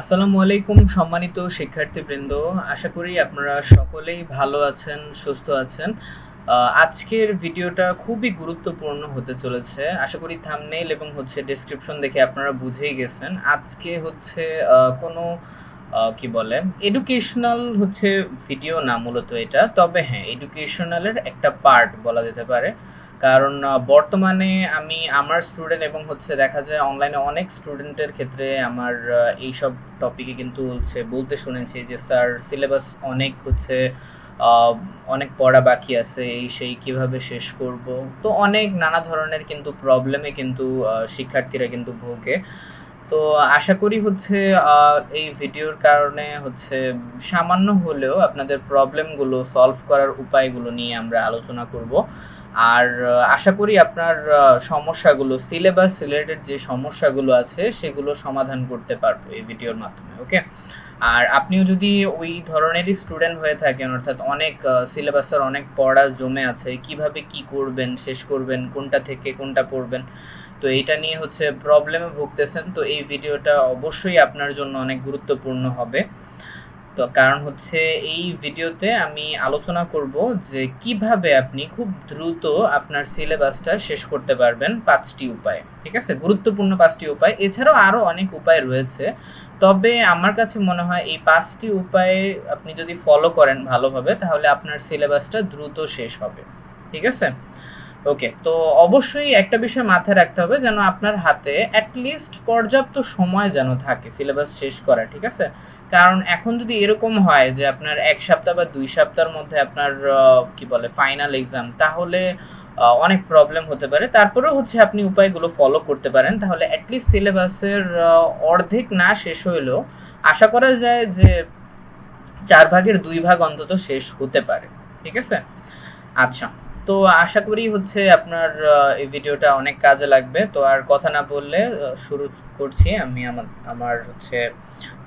আসসালামু আলাইকুম, সম্মানিত শিক্ষার্থীবৃন্দ। আশা করি আপনারা সকলেই ভালো আছেন, সুস্থ আছেন। আজকের ভিডিওটা খুবই গুরুত্বপূর্ণ হতে চলেছে। আশা করি থামনেইল এবং হচ্ছে ডেসক্রিপশন দেখে আপনারা বুঝেই গেছেন। আজকে হচ্ছে কোনো কি বলে এডুকেশনাল হচ্ছে ভিডিও না মূলত এটা। তবে হ্যাঁ এডুকেশনালের একটা পার্ট বলা যেতে পারে। কারণ বর্তমানে আমি আমার স্টুডেন্ট এবং হচ্ছে দেখা যায় অনলাইনে অনেক স্টুডেন্টের ক্ষেত্রে আমার এইসব টপিকে কিন্তু হচ্ছে বলতে শুনেছি যে স্যার সিলেবাস অনেক হচ্ছে অনেক পড়া বাকি আছে, এই সেই কীভাবে শেষ করব? তো অনেক নানা ধরনের কিন্তু প্রবলেমে কিন্তু শিক্ষার্থীরা কিন্তু ভোগে। তো আশা করি হচ্ছে এই ভিডিওর কারণে হচ্ছে সামান্য হলেও আপনাদের প্রবলেমগুলো সলভ করার উপায়গুলো নিয়ে আমরা আলোচনা করব। আর আশা করি আপনার সমস্যাগুলো সিলেবাস রিলেটেড যে সমস্যাগুলো আছে, সেগুলো সমাধান করতে পারব এই ভিডিওর মাধ্যমে ওকে আর আপনিও যদি ওই ধরনেরই স্টুডেন্ট হয়ে থাকেন, অর্থাৎ অনেক সিলেবাসের অনেক পড়া জমে আছে, কীভাবে কি করবেন, শেষ করবেন, কোনটা থেকে কোনটা পড়বেন, তো এইটা নিয়ে হচ্ছে প্রবলেমে ভুগতেছেন, তো এই ভিডিওটা অবশ্যই আপনার জন্য অনেক গুরুত্বপূর্ণ হবে। তো কারণ হচ্ছে এই ভিডিওতে আমি আলোচনা করব যে কীভাবে আপনি খুব দ্রুত আপনার সিলেবাসটা শেষ করতে পারবেন পাঁচটি উপায়, ঠিক আছে? গুরুত্বপূর্ণ পাঁচটি উপায়। এছাড়াও আরও অনেক উপায় রয়েছে। তবে আমার কাছে মনে হয় এই পাঁচটি উপায়ে আপনি যদি ফলো করেন ভালোভাবে, তাহলে আপনার সিলেবাসটা দ্রুত শেষ হবে, ঠিক আছে? ওকে, তো অবশ্যই একটা বিষয় মাথায় রাখতে হবে যেন আপনার হাতে অ্যাটলিস্ট পর্যাপ্ত সময় যেন থাকে সিলেবাস শেষ করা, ঠিক আছে? কারণ এখন যদি এরকম হয় যে আপনার এক সপ্তাহ বা দুই সপ্তাহের মধ্যে আপনার কি বলে ফাইনাল এক্সাম তাহলে অনেক প্রবলেম হতে পারে। তারপরেও হচ্ছে আপনি উপায়গুলো ফলো করতে পারেন। তাহলে অ্যাটলিস্ট সিলেবাসের অর্ধেক না শেষ হইলেও আশা করা যায় যে চার ভাগের দুই ভাগ অন্তত শেষ হতে পারে। ঠিক আছে? আচ্ছা। তো আশা করি হচ্ছে আপনার এই ভিডিওটা অনেক কাজে লাগবে। তো আর কথা না বললে শুরু করছি আমি আমার আমার হচ্ছে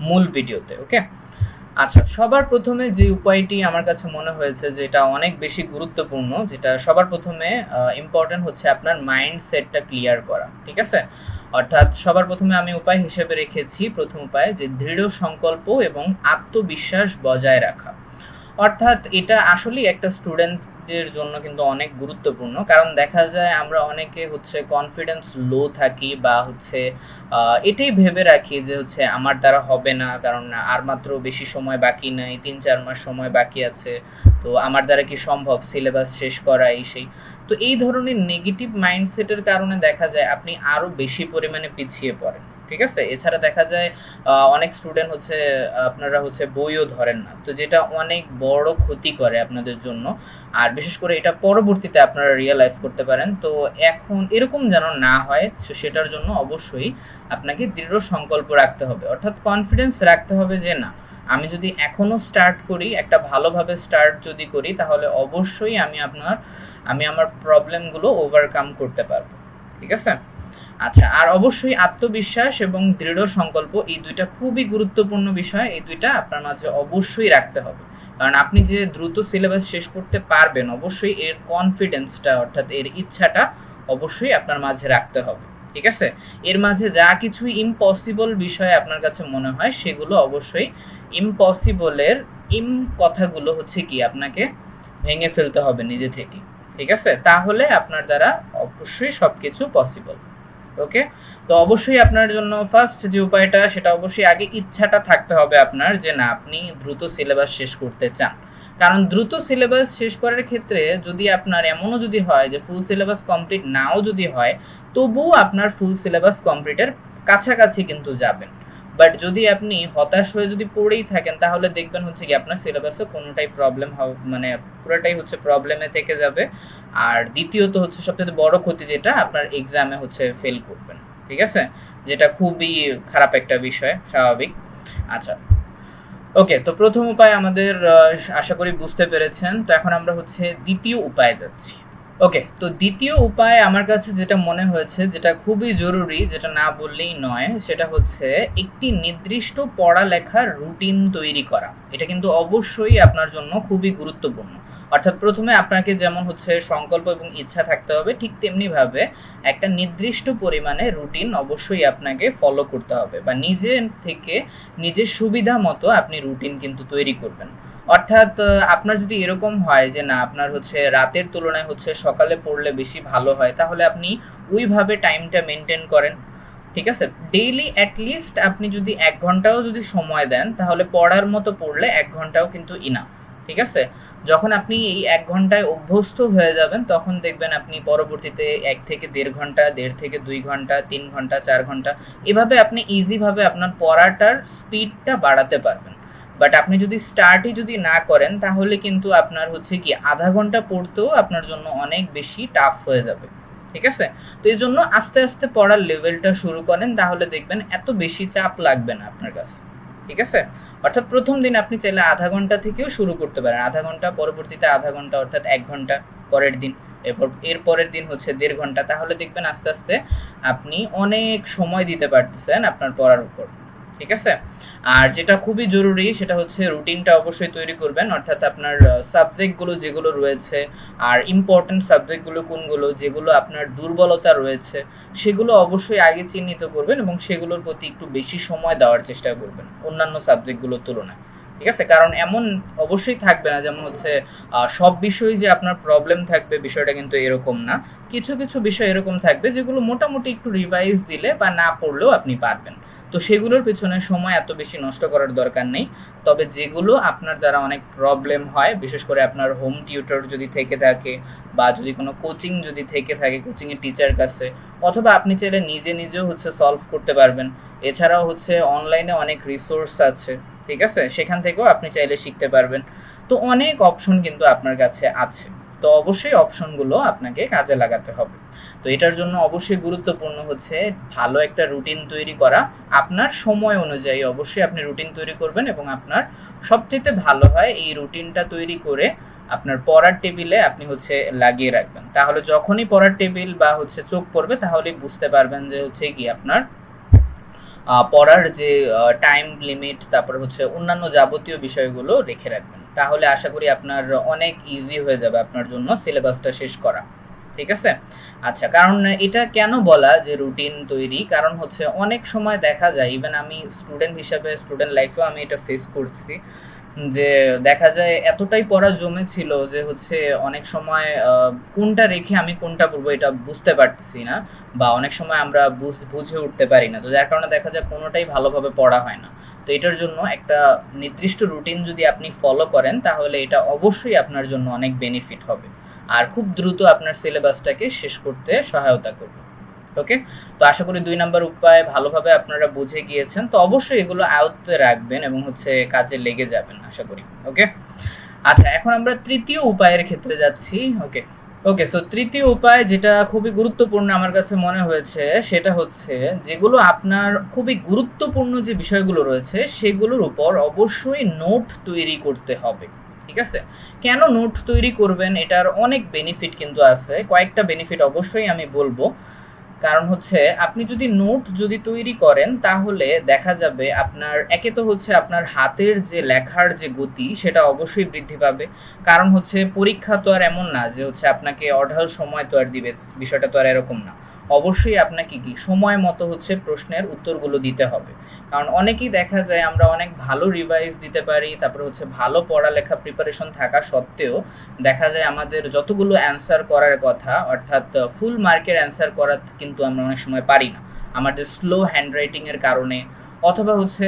মূল ভিডিওতে, ওকে? আচ্ছা সবার প্রথমে যে উপায়টি আমার কাছে মনে হয়েছে যেটা অনেক বেশি গুরুত্বপূর্ণ, যেটা সবার প্রথমে ইম্পর্টেন্ট হচ্ছে আপনার মাইন্ড সেটটা ক্লিয়ার করা, ঠিক আছে? অর্থাৎ সবার প্রথমে আমি উপায় হিসেবে রেখেছি, প্রথম উপায় যে দৃঢ় সংকল্প এবং আত্মবিশ্বাস বজায় রাখা। অর্থাৎ এটা আসলেই একটা স্টুডেন্টের জন্য কিন্তু অনেক গুরুত্বপূর্ণ। কারণ দেখা যায় আমরা অনেকে হচ্ছে কনফিডেন্স লো থাকি বা হচ্ছে এটাই ভেবে রাখি যে হচ্ছে আমার দ্বারা হবে না। কারণ আর মাত্র বেশি সময় বাকি নাই, তিন চার মাস সময় বাকি আছে। তো আমার দ্বারা কি সম্ভব? সিলেবাস শেষ করা এই সেই। তো এই ধরনের নেগেটিভ মাইন্ডসেটের কারণে দেখা যায় আপনি আরও বেশি পরিমাণে পিছিয়ে পড়েন। ঠিক আছে? এছাড়া দেখা যায় অনেক স্টুডেন্ট হচ্ছে, আপনারা হচ্ছে বইও ধরেন না। তো যেটা অনেক বড় ক্ষতি করে আপনাদের জন্য। আর বিশেষ করে এটা পরবর্তীতে আপনারা রিয়েলাইজ করতে পারেন। তো এখন এরকম যেন না হয় সেটার জন্য অবশ্যই আপনাকে দৃঢ় সংকল্প রাখতে হবে। অর্থাৎ কনফিডেন্স রাখতে হবে যে, না, আমি যদি এখনও স্টার্ট করি, একটা ভালোভাবে স্টার্ট যদি করি, তাহলে অবশ্যই আমি আপনার, আমি আমার প্রবলেমগুলো ওভারকাম করতে পারব। ঠিক আছে? আচ্ছা আর অবশ্যই আত্মবিশ্বাস এবং দৃঢ় সংকল্প এই দুইটা খুবই গুরুত্বপূর্ণ বিষয়। এই দুইটা আপনার মাঝে অবশ্যই রাখতে হবে। কারণ আপনি যে দ্রুত সিলেবাস শেষ করতে পারবেন, অবশ্যই এর কনফিডেন্সটা অর্থাৎ এর ইচ্ছাটা অবশ্যই আপনার মাঝে রাখতে হবে। ঠিক আছে? এর মাঝে যা কিছু ইম্পসিবল বিষয় আপনার কাছে মনে হয়, সেগুলো অবশ্যই ইম্পসিবলের ইম কথাগুলো হচ্ছে কি, আপনাকে ভেঙে ফেলতে হবে নিজে থেকে। ঠিক আছে? তাহলে আপনার দ্বারা অবশ্যই সবকিছু পসিবল ওকে তো অবশ্যই আপনার জন্য ফার্স্ট যে উপায়টা, সেটা অবশ্যই আগে ইচ্ছাটা থাকতে হবে আপনার যে না, আপনি দ্রুত সিলেবাস শেষ করতে চান। কারণ দ্রুত সিলেবাস শেষ করার ক্ষেত্রে যদি আপনার এমনও যদি হয় যে ফুল সিলেবাস কমপ্লিট নাও যদি হয়, তবুও আপনার ফুল সিলেবাস কমপ্লিটের কাছাকাছি কিন্তু যাবেন। বাট যদি আপনি হতাশ হয়ে যদি পড়েই থাকেন, তাহলে দেখবেন হচ্ছে কি আপনার সিলেবাসে কোনোটাই প্রবলেম মানে পুরোটাই হচ্ছে প্রবলেমে থেকে যাবে। আর দ্বিতীয়ত হচ্ছে সবচেয়ে বড় ক্ষতি যেটা, আপনার এক্সামে হচ্ছে ফেল করবেন, ঠিক আছে? যেটা খুবই খারাপ একটা বিষয়, স্বাভাবিক। আচ্ছা ওকে তো প্রথম উপায় আমাদের আশা করি বুঝতে পেরেছেন। তো এখন আমরা হচ্ছে দ্বিতীয় উপায়ে যাচ্ছি। ওকে তো দ্বিতীয় উপায় আমার কাছে যেটা মনে হয়েছে, যেটা খুবই জরুরি, যেটা না বললেই নয়, সেটা হচ্ছে একটি নির্দিষ্ট পড়ালেখার রুটিন তৈরি করা। এটা কিন্তু অবশ্যই আপনার জন্য খুবই গুরুত্বপূর্ণ। অর্থাৎ প্রথমে আপনাকে যেমন হচ্ছে সংকল্প এবং ইচ্ছা থাকতে হবে, ঠিক তেমনিভাবে একটা নির্দিষ্ট পরিমাণে রুটিন অবশ্যই আপনাকে ফলো করতে হবে বা নিজে থেকে নিজের সুবিধা মতো আপনি রুটিন কিন্তু তৈরি করবেন। অর্থাৎ আপনার যদি এরকম হয় যে না, আপনার হচ্ছে রাতের তুলনায় হচ্ছে সকালে পড়লে বেশি ভালো হয়, তাহলে আপনি ওইভাবে টাইমটা মেনটেন করেন, ঠিক আছে? ডেইলি অ্যাটলিস্ট আপনি যদি এক ঘন্টাও যদি সময় দেন, তাহলে পড়ার মতো পড়লে এক ঘন্টাও কিন্তু ইনাফ ঠিক আছে? যখন আপনি এই এক ঘন্টায় অভ্যস্ত হয়ে যাবেন, তখন দেখবেন আপনি পরবর্তীতে এক থেকে দেড় ঘণ্টা, দেড় থেকে দুই ঘণ্টা, তিন ঘণ্টা, চার ঘণ্টা, এভাবে আপনি ইজিভাবে আপনার পড়াটার স্পিডটা বাড়াতে পারবেন। বাট আপনি যদি স্টার্টই যদি না করেন, তাহলে কিন্তু আপনার হচ্ছে কি আধা ঘণ্টা পড়তেও আপনার জন্য অনেক বেশি টাফ হয়ে যাবে। ঠিক আছে? তো এই জন্য আস্তে আস্তে পড়ার লেভেলটা শুরু করেন, তাহলে দেখবেন এত বেশি চাপ লাগবে না আপনার কাছে। ঠিক আছে? অর্থাৎ প্রথম দিন আপনি চাইলে আধা ঘণ্টা থেকেও শুরু করতে পারেন। আধা ঘণ্টা পরবর্তীতে আধা ঘণ্টা অর্থাৎ এক ঘণ্টা পরের দিন, এরপর এর পরের দিন হচ্ছে দেড় ঘণ্টা। তাহলে দেখবেন আস্তে আস্তে আপনি অনেক সময় দিতে পারতেছেন আপনার পড়ার উপর। ঠিক আছে? আর যেটা খুবই জরুরি সেটা হচ্ছে রুটিনটা অবশ্যই তৈরি করবেন, অর্থাৎ আপনার সাবজেক্টগুলো যেগুলো রয়েছে আর ইম্পর্টেন্ট সাবজেক্টগুলো কোনগুলো যেগুলো আপনার দুর্বলতা রয়েছে সেগুলো অবশ্যই আগে চিহ্নিত করবেন এবং সেগুলোর প্রতি একটু বেশি সময় দেওয়ার চেষ্টা করবেন অন্যান্য সাবজেক্টগুলোর তুলনায়। ঠিক আছে? কারণ এমন অবশ্যই থাকবে না যেমন হচ্ছে সব বিষয়ে যে আপনার প্রবলেম থাকবে বিষয়টা কিন্তু এরকম না। কিছু কিছু বিষয় এরকম থাকবে যেগুলো মোটামুটি একটু রিভাইজ দিলে বা না পড়লেও আপনি পারবেন। তো সেগুলোর পেছনে সময় এত বেশি নষ্ট করার দরকার নেই। তবে যেগুলো আপনার দ্বারা অনেক প্রবলেম হয়, বিশেষ করে আপনার হোম টিউটর যদি থেকে থাকে বা যদি কোনো কোচিং যদি থেকে থাকে কোচিংয়ের টিচার কাছে, অথবা আপনি চাইলে নিজে নিজেও হচ্ছে সলভ করতে পারবেন। এছাড়াও হচ্ছে অনলাইনে অনেক রিসোর্স আছে, ঠিক আছে? সেখান থেকেও আপনি চাইলে শিখতে পারবেন। তো অনেক অপশন কিন্তু আপনার কাছে আছে। তো অবশ্যই অপশনগুলো আপনাকে কাজে লাগাতে হবে। তো এটার জন্য অবশ্যই গুরুত্বপূর্ণ হচ্ছে ভালো একটা রুটিন তৈরি করা। আপনার সময় অনুযায়ী অবশ্যই আপনি রুটিন তৈরি করবেন এবং আপনার সবচেয়ে ভালো হয় এই রুটিনটা তৈরি করে আপনার পড়ার টেবিলে আপনি হচ্ছে লাগিয়ে রাখবেন। তাহলে যখনই পড়ার টেবিল বা হচ্ছে চোখ পড়বে তাহলেই বুঝতে পারবেন যে হচ্ছে কি আপনার পড়ার যে টাইম লিমিট তারপর হচ্ছে অন্যান্য যাবতীয় বিষয়গুলো রেখে রাখবেন। তাহলে আশা করি আপনার অনেক ইজি হয়ে যাবে আপনার জন্য সিলেবাসটা শেষ করা। ঠিক আছে? আচ্ছা কারণ এটা কেন বলা যে রুটিন তৈরি? কারণ হচ্ছে অনেক সময় দেখা যায় ইভেন আমি স্টুডেন্ট হিসাবে স্টুডেন্ট লাইফেও আমি এটা ফেস করছি, যে দেখা যায় এতটাই পড়া জমে ছিল যে হচ্ছে অনেক সময় কোনটা রেখে আমি কোনটা পড়ব এটা বুঝতে পারতেছি না, বা অনেক সময় আমরা বুঝে উঠতে পারি না। তো যার কারণে দেখা যায় কোনোটাই ভালোভাবে পড়া হয় না। তো এটার জন্য একটা নির্দিষ্ট রুটিন যদি আপনি ফলো করেন, তাহলে এটা অবশ্যই আপনার জন্য অনেক বেনিফিট হবে। আর খুব দ্রুত আপনার সিলেবাসটাকে শেষ করতে সহায়তা করবে। ওকে তো আশা করি দুই নাম্বার উপায় ভালোভাবে আপনারা বুঝে গিয়েছেন। তো অবশ্যই এগুলো আয়ত্তে রাখবেন এবং হচ্ছে কাজে লেগে যাবেন আশা করি। ওকে আচ্ছা এখন আমরা তৃতীয় উপায়ের ক্ষেত্রে যাচ্ছি। ওকে ওকে সো তৃতীয় উপায় যেটা খুবই গুরুত্বপূর্ণ আমার কাছে মনে হয়েছে, সেটা হচ্ছে যেগুলো আপনার খুবই গুরুত্বপূর্ণ যে বিষয়গুলো রয়েছে, সেগুলোর উপর অবশ্যই নোট তৈরি করতে হবে। ঠিক আছে? কেন নোট তৈরি করবেন? এটার অনেক বেনিফিট কিন্তু আছে। কয়েকটা বেনিফিট অবশ্যই আমি বলব। কারণ হচ্ছে, আপনি যদি নোট যদি তৈরি করেন, তাহলে দেখা যাবে আপনার, একে তো হচ্ছে আপনার হাতের যে লেখার যে গতি, সেটা অবশ্যই বৃদ্ধি পাবে। কারণ হচ্ছে, পরীক্ষা তো আর এমন না যে হচ্ছে আপনাকে অঢাল সময় তো আর দিবে। বিষয়টা তো আর এরকম না। অবশ্যই আপনাকে কি? সময় মতো হচ্ছে প্রশ্নের উত্তরগুলো দিতে হবে। কারণ অনেকেই দেখা যায় আমরা অনেক ভালো রিভাইজ দিতে পারি, তারপরে হচ্ছে ভালো পড়ালেখা প্রিপারেশন থাকা সত্ত্বেও দেখা যায় আমাদের যতগুলো অ্যান্সার করার কথা, অর্থাৎ ফুল মার্কের অ্যান্সার করা কিন্তু আমরা অনেক সময় পারি না। আমাদের স্লো হ্যান্ডরাইটিংয়ের কারণে অথবা হচ্ছে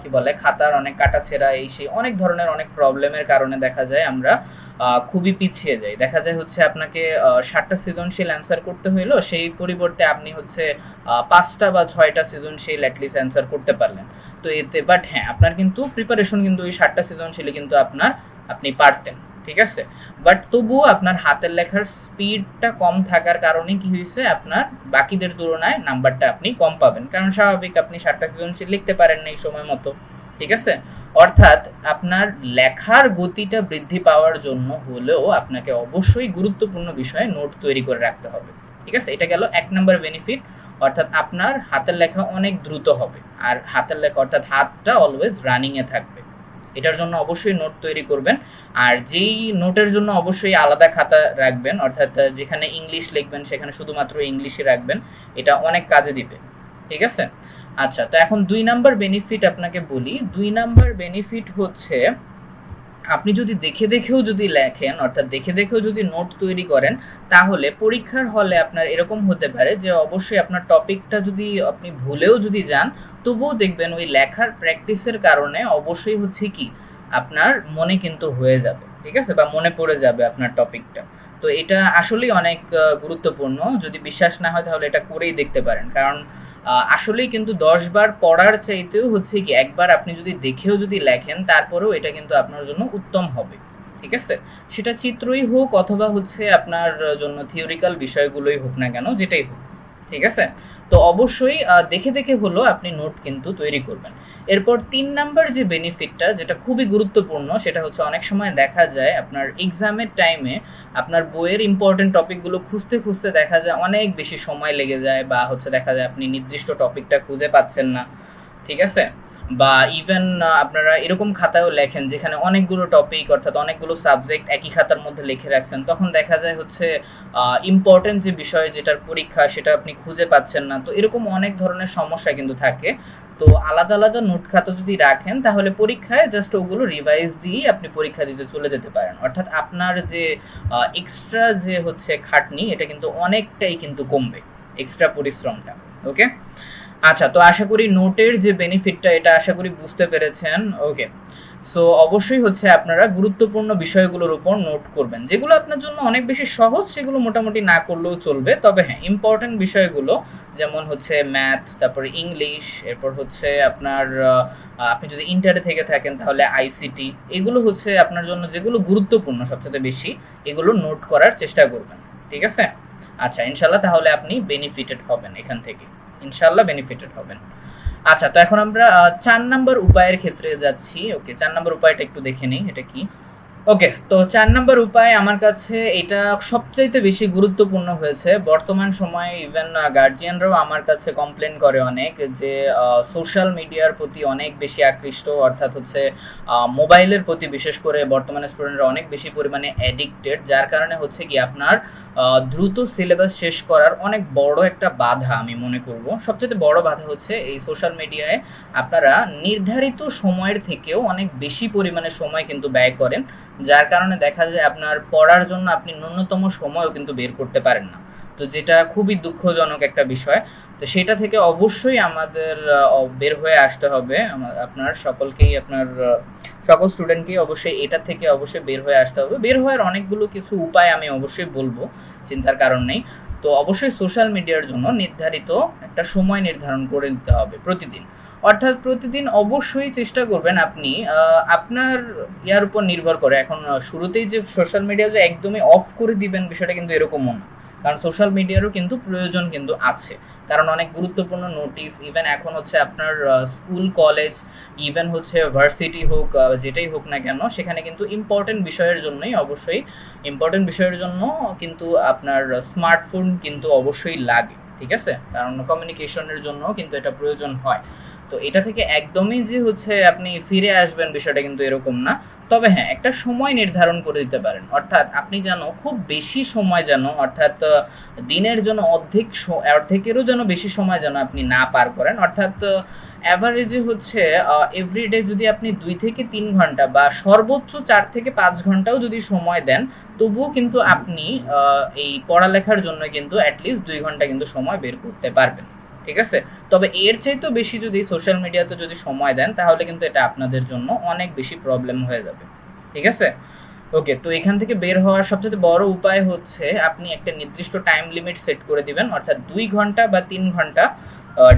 কি বলে, খাতার অনেক কাটা ছেঁড়া, এই সেই অনেক ধরনের অনেক প্রবলেমের কারণে দেখা যায় আমরা খুবই পিছিয়ে যায়। দেখা যায় হচ্ছে আপনাকে ষাটটা সৃজনশীল অ্যান্সার করতে হইল, সেই পরিবর্তে আপনি হচ্ছে পাঁচটা বা ছয়টা সৃজনশীল অ্যাটলিস্ট অ্যান্সার করতে পারলেন। তো এতে বাট হ্যাঁ আপনার কিন্তু প্রিপারেশন কিন্তু ওই ষাটটা সৃজনশীলে কিন্তু আপনার, আপনি পারতেন, ঠিক আছে? বাট তবুও আপনার হাতের লেখার স্পিডটা কম থাকার কারণে কি হয়েছে আপনার বাকিদের তুলনায় নাম্বারটা আপনি কম পাবেন। কারণ স্বাভাবিক আপনি ষাটটা সৃজনশীল লিখতে পারেন না এই সময় মতো, ঠিক আছে? অর্থাৎ আপনার লেখার গতিটা বৃদ্ধি পাওয়ার জন্য হলেও আপনাকে অবশ্যই গুরুত্বপূর্ণ বিষয়ে নোট তৈরি করে রাখতে হবে। ঠিক আছে? এটা গেল এক নম্বর বেনিফিট অর্থাৎ আপনার হাতের লেখা অনেক দ্রুত হবে। আর হাতের লেখা, অর্থাৎ হাতটা অলওয়েজ রানিংয়ে থাকবে। এটার জন্য অবশ্যই নোট তৈরি করবেন। আর যেই নোটের জন্য অবশ্যই আলাদা খাতা রাখবেন, অর্থাৎ যেখানে ইংলিশ লিখবেন, সেখানে শুধুমাত্র ইংলিশে রাখবেন, এটা অনেক কাজে দিবে। ঠিক আছে? আচ্ছা তো এখন দুই নাম্বার বেনিফিট আপনাকে বলি। দুই নাম্বার বেনিফিট হচ্ছে, আপনি যদি দেখে দেখেও যদি লেখেন, অর্থাৎ দেখে দেখেও যদি নোট তৈরি করেন, তাহলে পরীক্ষার হলে আপনার এরকম হতে পারে যে, অবশ্যই আপনার টপিকটা যদি আপনি ভুলেও যদি যান, তবুও দেখবেন ওই লেখার প্র্যাকটিসের কারণে অবশ্যই হচ্ছে কি, আপনার মনে কিন্তু হয়ে যাবে, ঠিক আছে? বা মনে পড়ে যাবে আপনার টপিকটা। তো এটা আসলেই অনেক গুরুত্বপূর্ণ। যদি বিশ্বাস না হয় তাহলে এটা করেই দেখতে পারেন। কারণ আসলেই কিন্তু দশ বার পড়ার চাইতেও হচ্ছে কি, একবার আপনি যদি দেখেও যদি লেখেন, তারপরেও এটা কিন্তু আপনার জন্য উত্তম হবে। ঠিক আছে? সেটা চিত্রই হোক অথবা হচ্ছে আপনার জন্য থিওরিক্যাল বিষয়গুলোই হোক না কেন, যেটাই হোক। ঠিক আছে? তো অবশ্যই দেখে দেখে হলো আপনি নোট কিন্তু তৈরি করবেন। এরপর তিন নাম্বার যে বেনিফিটটা, যেটা খুবই গুরুত্বপূর্ণ, সেটা হচ্ছে অনেক সময় দেখা যায় আপনার এক্সামের টাইমে আপনার বইয়ের ইম্পর্টেন্ট টপিকগুলো খুঁজতে খুঁজতে দেখা যায় অনেক বেশি সময় লেগে যায় বা হচ্ছে দেখা যায় আপনি নির্দিষ্ট টপিকটা খুঁজে পাচ্ছেন না। ঠিক আছে? বা ইভেন আপনারা এরকম খাতায়ও লেখেন যেখানে অনেকগুলো টপিক অর্থাৎ অনেকগুলো সাবজেক্ট একই খাতার মধ্যে লিখে রাখছেন। তখন দেখা যায় হচ্ছে ইম্পর্টেন্ট যে বিষয় যেটার পরীক্ষা সেটা আপনি খুঁজে পাচ্ছেন না। তো এরকম অনেক ধরনের সমস্যা কিন্তু থাকে। তো আলাদা আলাদা নোট খাতা যদি রাখেন, তাহলে পরীক্ষায় জাস্ট ওগুলো রিভাইজ দিয়ে আপনি পরীক্ষা দিতে চলে যেতে পারেন। অর্থাৎ আপনার যে এক্সট্রা যে হচ্ছে খাটনি, এটা কিন্তু অনেকটাই কিন্তু কমবে এক্সট্রা পরিশ্রমটা। ওকে আচ্ছা তো আশা করি নোটের যে বেনিফিটটা এটা আশা করি বুঝতে পেরেছেন। ওকে সো অবশ্যই হচ্ছে আপনারা গুরুত্বপূর্ণ বিষয়গুলোর উপর নোট করবেন। যেগুলো আপনার জন্য অনেক বেশি সহজ, সেগুলো মোটামুটি না করলেও চলবে। তবে হ্যাঁ ইম্পর্টেন্ট বিষয়গুলো, যেমন হচ্ছে ম্যাথ তারপরে ইংলিশ এরপর হচ্ছে আপনার আপনি যদি ইন্টারে থেকে থাকেন, তাহলে আইসিটি এগুলো হচ্ছে আপনার জন্য যেগুলো গুরুত্বপূর্ণ সবচেয়ে বেশি, এগুলো নোট করার চেষ্টা করবেন। ঠিক আছে? আচ্ছা ইনশাল্লাহ তাহলে আপনি বেনিফিটেড হবেন এখান থেকে। ইনশাল্লাহ বেনিফিটেড হবেন। আচ্ছা তো এখন আমরা চার নাম্বার উপায়ের ক্ষেত্রে যাচ্ছি। ওকে চার নাম্বার উপায়টা একটু দেখে নিই, এটা কি? ওকে তো চার নাম্বার উপায় আমার কাছে এটা সবচাইতে বেশি গুরুত্বপূর্ণ হয়েছে। বর্তমান সময়ে ইভেন গার্জিয়ানরাও আমার কাছে কমপ্লেন করে অনেক যে সোশ্যাল মিডিয়ার প্রতি অনেক বেশি আকৃষ্ট, অর্থাৎ হচ্ছে মোবাইলের প্রতি বিশেষ করে বর্তমানে স্টুডেন্টরা অনেক বেশি পরিমাণে অ্যাডিক্টেড যার কারণে হচ্ছে কি আপনার দ্রুত সিলেবাস শেষ করার অনেক বড় একটা বাধা আমি মনে করব। সবচেয়ে বড় বাধা হচ্ছে এই সোশ্যাল মিডিয়ায় আপনারা নির্ধারিত সময়ের থেকেও অনেক বেশি পরিমাণে সময় কিন্তু ব্যয় করেন, যার কারণে দেখা যায় আপনার পড়ার জন্য আপনি ন্যূনতম সময়ও কিন্তু বের করতে পারেন না। তো যেটা খুবই দুঃখজনক একটা বিষয়। তো সেটা থেকে অবশ্যই আমাদের বের হয়ে আসতে হবে। আপনার সকলকেই, আপনার সকল স্টুডেন্টকেই অবশ্যই এটা থেকে অবশ্যই বের হয়ে আসতে হবে। বের হওয়ার অনেকগুলো কিছু উপায় আমি অবশ্যই বলব, চিন্তার কারণ নেই। তো অবশ্যই সোশ্যাল মিডিয়ার জন্য নির্ধারিত একটা সময় নির্ধারণ করে নিতে হবে প্রতিদিন। অর্থাৎ প্রতিদিন অবশ্যই চেষ্টা করবেন আপনি আপনার ইয়ার উপর নির্ভর করে। এখন শুরুতেই যে সোশ্যাল মিডিয়া যে একদমই অফ করে দিবেন বিষয়টা কিন্তু এরকমও না। কারণ সোশ্যাল মিডিয়ারও কিন্তু প্রয়োজন কিন্তু আছে। কারণ অনেক গুরুত্বপূর্ণ নোটিশ ইভেন এখন হচ্ছে আপনার স্কুল কলেজ ইভেন হচ্ছে ভার্সিটি হোক যেটাই হোক না কেন, সেখানে কিন্তু ইম্পর্টেন্ট বিষয়ের জন্যই অবশ্যই ইম্পর্টেন্ট বিষয়ের জন্য কিন্তু আপনার স্মার্টফোন কিন্তু অবশ্যই লাগে, ঠিক আছে? কারণ কমিউনিকেশনের জন্য কিন্তু এটা প্রয়োজন হয়। তো এটা থেকে একদমই যে হচ্ছে আপনি ফিরে আসবেন বিষয়টা কিন্তু এরকম না। তবে হ্যাঁ একটা সময় নির্ধারণ করে দিতে পারেন। অর্থাৎ আপনি যেন খুব বেশি সময় যেন, অর্থাৎ দিনের জন্য অর্ধেক অর্ধেকেরও যেন বেশি সময় যেন আপনি না পার করেন। অর্থাৎ অ্যাভারেজে হচ্ছে এভরিডে যদি আপনি দুই থেকে তিন ঘণ্টা বা সর্বোচ্চ চার থেকে পাঁচ ঘন্টাও যদি সময় দেন, তবুও কিন্তু আপনি এই পড়ালেখার জন্য কিন্তু অ্যাটলিস্ট দুই ঘণ্টা কিন্তু সময় বের করতে পারবেন। ঠিক আছে? তবে এর চাইতেও বেশি যদি সোশ্যাল মিডিয়াতে যদি সময় দেন, তাহলে কিন্তু এটা আপনাদের জন্য অনেক বেশি প্রবলেম হয়ে যাবে। ঠিক আছে? ওকে তো এখান থেকে বের হওয়ার সবচেয়ে বড় উপায় হচ্ছে আপনি একটা নির্দিষ্ট টাইম লিমিট সেট করে দিবেন, অর্থাৎ দুই ঘণ্টা বা তিন ঘণ্টা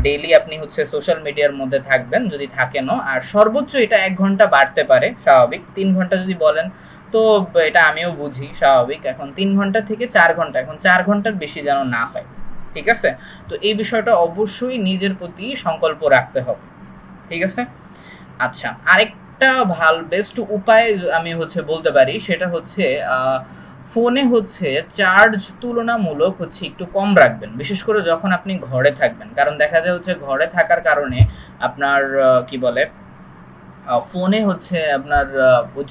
ডেইলি আপনি হচ্ছে সোশ্যাল মিডিয়ার মধ্যে থাকবেন যদি থাকেনও আর সর্বোচ্চ এটা এক ঘণ্টা বাড়তে পারে, স্বাভাবিক। তিন ঘণ্টা যদি বলেন, তো এটা আমিও বুঝি, স্বাভাবিক। এখন তিন ঘণ্টা থেকে চার ঘণ্টা, এখন চার ঘণ্টার বেশি যেন না হয়। ঠিক আছে? তো এই বিষয়টা অবশ্যই নিজের প্রতি সংকল্প রাখতে হবে। ঠিক আছে? আচ্ছা আরেকটা ভালো বেস্ট উপায় আমি হচ্ছে বলতে পারি, সেটা হচ্ছে ফোনে হচ্ছে চার্জ তুলনামূলক হচ্ছে একটু কম রাখবেন। বিশেষ করে যখন আপনি ঘরে থাকবেন। কারণ দেখা যায় হচ্ছে ঘরে থাকার কারণে আপনার কি বলে ফোনে হচ্ছে আপনার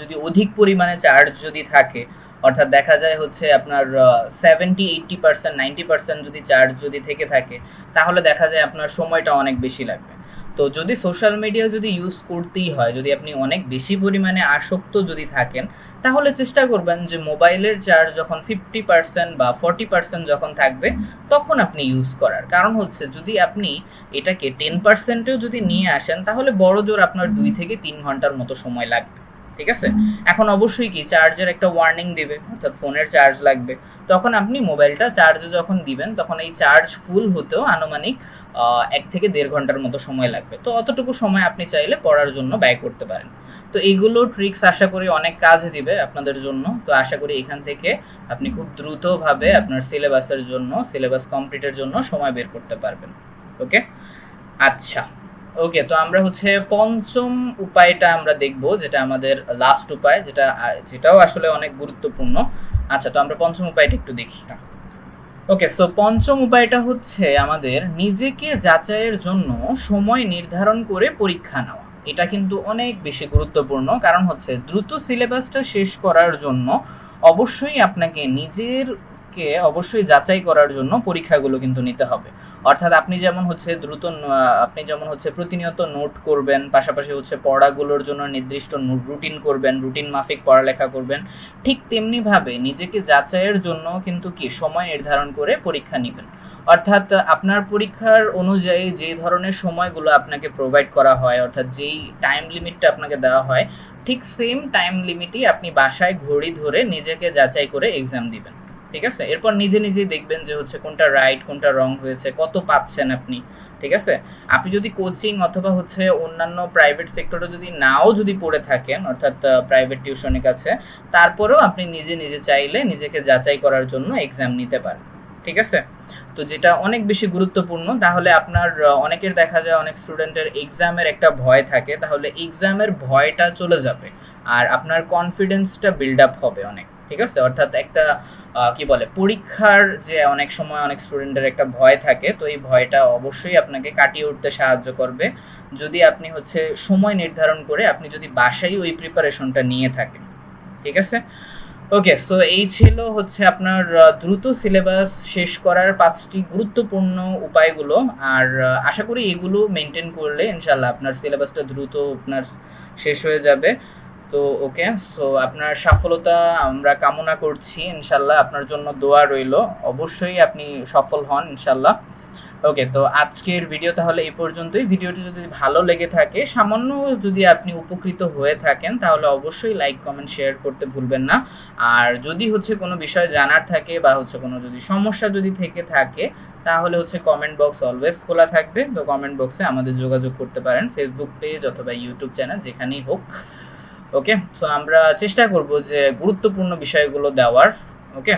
যদি অধিক পরিমাণে চার্জ যদি থাকে অর্থাৎ দেখা যায় হচ্ছে আপনার seventy eighty percent ninety percent যদি চার্জ যদি থেকে থাকে, তাহলে দেখা যায় আপনার সময়টা অনেক বেশি লাগবে। তো যদি সোশ্যাল মিডিয়া যদি ইউজ করতেই হয়, যদি আপনি অনেক বেশি পরিমাণে আসক্ত যদি থাকেন, তাহলে চেষ্টা করবেন যে মোবাইলের চার্জ যখন ফিফটি পার্সেন্ট বা ফর্টি পার্সেন্ট যখন থাকবে, তখন আপনি ইউজ করার। কারণ হচ্ছে যদি আপনি এটাকে টেন পার্সেন্টেও যদি নিয়ে আসেন, তাহলে বড় জোর আপনার দুই থেকে তিন ঘণ্টার মতো সময় লাগবে। ঠিক আছে? এখন অবশ্যই কি চার্জের একটা ওয়ার্নিং দিবে, অর্থাৎ ফোনের চার্জ লাগবে। তখন আপনি মোবাইলটা চার্জে যখন দিবেন, তখন এই চার্জ ফুল হতেও আনুমানিক এক থেকে দেড় ঘণ্টার মতো সময় লাগবে। তো অতটুকু সময় আপনি চাইলে পড়ার জন্য ব্যয় করতে পারেন। তো এইগুলো ট্রিক্স আশা করি অনেক কাজে দিবে আপনাদের জন্য। তো আশা করি এখান থেকে আপনি খুব দ্রুতভাবে আপনার সিলেবাসের জন্য সিলেবাস কমপ্লিটের জন্য সময় বের করতে পারবেন। ওকে আচ্ছা। ওকে তো আমরা হচ্ছে পঞ্চম উপায়টা আমরা দেখব, যেটা আমাদের লাস্ট উপায়, যেটা, যেটাও আসলে অনেক গুরুত্বপূর্ণ। আচ্ছা তো আমরা পঞ্চম উপায়টা একটু দেখি। ওকে সো পঞ্চম উপায়টা হচ্ছে আমাদের নিজেকে যাচাইয়ের জন্য সময় নির্ধারণ করে পরীক্ষা নেওয়া। এটা কিন্তু অনেক বেশি গুরুত্বপূর্ণ, কারণ হচ্ছে দ্রুত সিলেবাসটা শেষ করার জন্য অবশ্যই আপনাকে নিজেরকে অবশ্যই যাচাই করার জন্য পরীক্ষাগুলো কিন্তু নিতে হবে। অর্থাৎ আপনি যেমন হচ্ছে দ্রুত আপনি যেমন হচ্ছে প্রতিনিয়ত নোট করবেন, পাশাপাশি হচ্ছে পড়াগুলোর জন্য নির্দিষ্ট রুটিন করবেন রুটিন মাফিক পড়ালেখা করবেন, ঠিক তেমনিভাবে নিজেকে যাচাইয়ের জন্য কিন্তু কি সময় নির্ধারণ করে পরীক্ষা নেবেন। অর্থাৎ আপনার পরীক্ষার অনুযায়ী যে ধরনের সময়গুলো আপনাকে প্রোভাইড করা হয়, অর্থাৎ যেই টাইম লিমিটটা আপনাকে দেওয়া হয়, ঠিক সেম টাইম লিমিটই আপনি বাসায় ঘড়ি ধরে নিজেকে যাচাই করে এক্সাম দিবেন। ঠিক আছে? এরপর নিজে নিজেই দেখবেন যে হচ্ছে কোনটা রাইট কোনটা রং হয়েছে, কত পাচ্ছেন আপনি, ঠিক আছে? আপনি যদি কোচিং অথবা হচ্ছে অন্যান্য প্রাইভেট সেক্টরে যদি নাও যদি পড়ে থাকেন, অর্থাৎ প্রাইভেট টিউশনের কাছে, তারপরেও আপনি নিজে নিজে চাইলে নিজেকে যাচাই করার জন্য এক্সাম নিতে পারেন, ঠিক আছে? তো যেটা অনেক বেশি গুরুত্বপূর্ণ, তাহলে আপনার অনেকের দেখা যায় অনেক স্টুডেন্টের এক্সামের একটা ভয় থাকে, তাহলে এক্সামের ভয়টা চলে যাবে, আর আপনার কনফিডেন্সটা বিল্ড আপ হবে অনেক, ঠিক আছে? অর্থাৎ একটা কি বলে, পরীক্ষার যে অনেক সময় অনেক স্টুডেন্টের একটা ভয় থাকে, তো এই ভয়টা অবশ্যই আপনাকে কাটিয়ে উঠতে সাহায্য করবে। যদি আপনি হচ্ছে সময় নির্ধারণ করে আপনি যদি বাসায় ওই প্রিপারেশনটা নিয়ে থাকেন, ঠিক আছে? ওকে সো এই ছিল হচ্ছে আপনার দ্রুত সিলেবাস শেষ করার পাঁচটি গুরুত্বপূর্ণ উপায়গুলো। আর আশা করি এগুলো মেনটেন করলে ইনশাল্লাহ আপনার সিলেবাসটা দ্রুত আপনার শেষ হয়ে যাবে। তো ওকে সো আপনার সফলতা আমরা কামনা করছি, ইনশাল্লাহ আপনার জন্য দোয়া রইল। অবশ্যই আপনি সফল হন, ইনশাল্লাহ। ওকে তো আজকের ভিডিও তাহলে এই পর্যন্তই। ভিডিওটি যদি ভালো লেগে থাকে, সামান্য যদি আপনি উপকৃত হয়ে থাকেন, তাহলে অবশ্যই লাইক কমেন্ট শেয়ার করতে ভুলবেন না। আর যদি হচ্ছে কোনো বিষয় জানার থাকে বা হচ্ছে কোনো যদি সমস্যা যদি থেকে থাকে, তাহলে হচ্ছে কমেন্ট বক্স অলওয়েজ খোলা থাকবে। তো কমেন্ট বক্সে আমাদের যোগাযোগ করতে পারেন। ফেসবুক পেজ অথবা ইউটিউব চ্যানেল যেখানেই হোক। ওকে সো আমরা চেষ্টা করব যে গুরুত্বপূর্ণ বিষয়গুলো দেওয়ার।